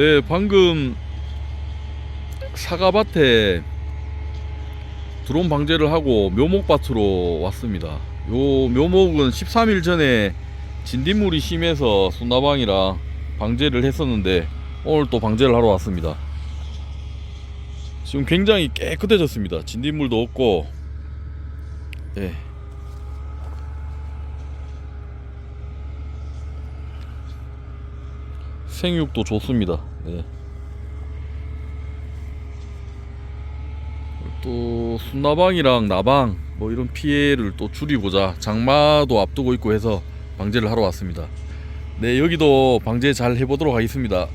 네, 방금 사과밭에 드론 방제를 하고 묘목밭으로 왔습니다. 요 묘목은 13일 전에 진딧물이 심해서 순나방이랑 방제를 했었는데 오늘 또 방제를 하러 왔습니다. 지금 굉장히 깨끗해졌습니다. 진딧물도 없고, 네. 생육도 좋습니다. 네. 또 순나방이랑 나방 뭐 이런 피해를 또 줄이고자 장마도 앞두고 있고 해서 방제를 하러 왔습니다. 네 여기도 방제 잘 해보도록 하겠습니다.